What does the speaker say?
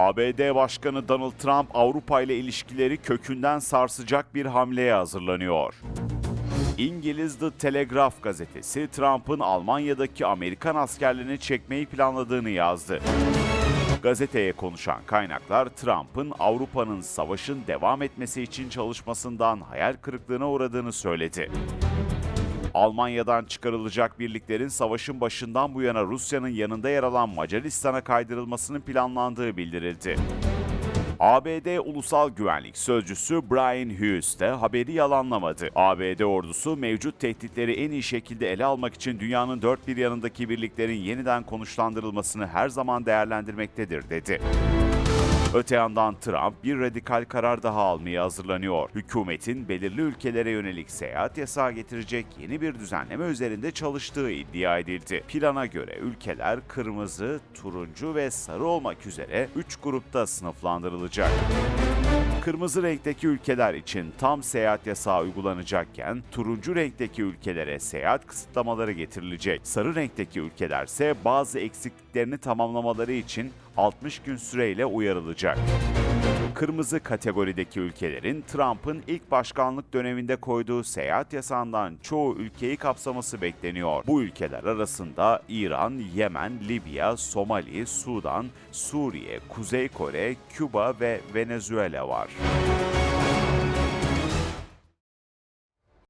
ABD Başkanı Donald Trump Avrupa ile ilişkileri kökünden sarsacak bir hamleye hazırlanıyor. İngiliz The Telegraph gazetesi Trump'ın Almanya'daki Amerikan askerlerini çekmeyi planladığını yazdı. Gazeteye konuşan kaynaklar Trump'ın Avrupa'nın savaşın devam etmesi için çalışmasından hayal kırıklığına uğradığını söyledi. Almanya'dan çıkarılacak birliklerin savaşın başından bu yana Rusya'nın yanında yer alan Macaristan'a kaydırılmasının planlandığı bildirildi. ABD Ulusal Güvenlik Sözcüsü Brian Hughes de haberi yalanlamadı. ABD ordusu mevcut tehditleri en iyi şekilde ele almak için dünyanın dört bir yanındaki birliklerin yeniden konuşlandırılmasını her zaman değerlendirmektedir dedi. Öte yandan Trump bir radikal karar daha almaya hazırlanıyor. Hükümetin belirli ülkelere yönelik seyahat yasağı getirecek yeni bir düzenleme üzerinde çalıştığı iddia edildi. Plana göre ülkeler kırmızı, turuncu ve sarı olmak üzere 3 grupta sınıflandırılacak. Kırmızı renkteki ülkeler için tam seyahat yasağı uygulanacakken turuncu renkteki ülkelere seyahat kısıtlamaları getirilecek. Sarı renkteki ülkelerse bazı eksikliklerini tamamlamaları için 60 gün süreyle uyarılacak. Kırmızı kategorideki ülkelerin Trump'ın ilk başkanlık döneminde koyduğu seyahat yasağından çoğu ülkeyi kapsaması bekleniyor. Bu ülkeler arasında İran, Yemen, Libya, Somali, Sudan, Suriye, Kuzey Kore, Küba ve Venezuela var.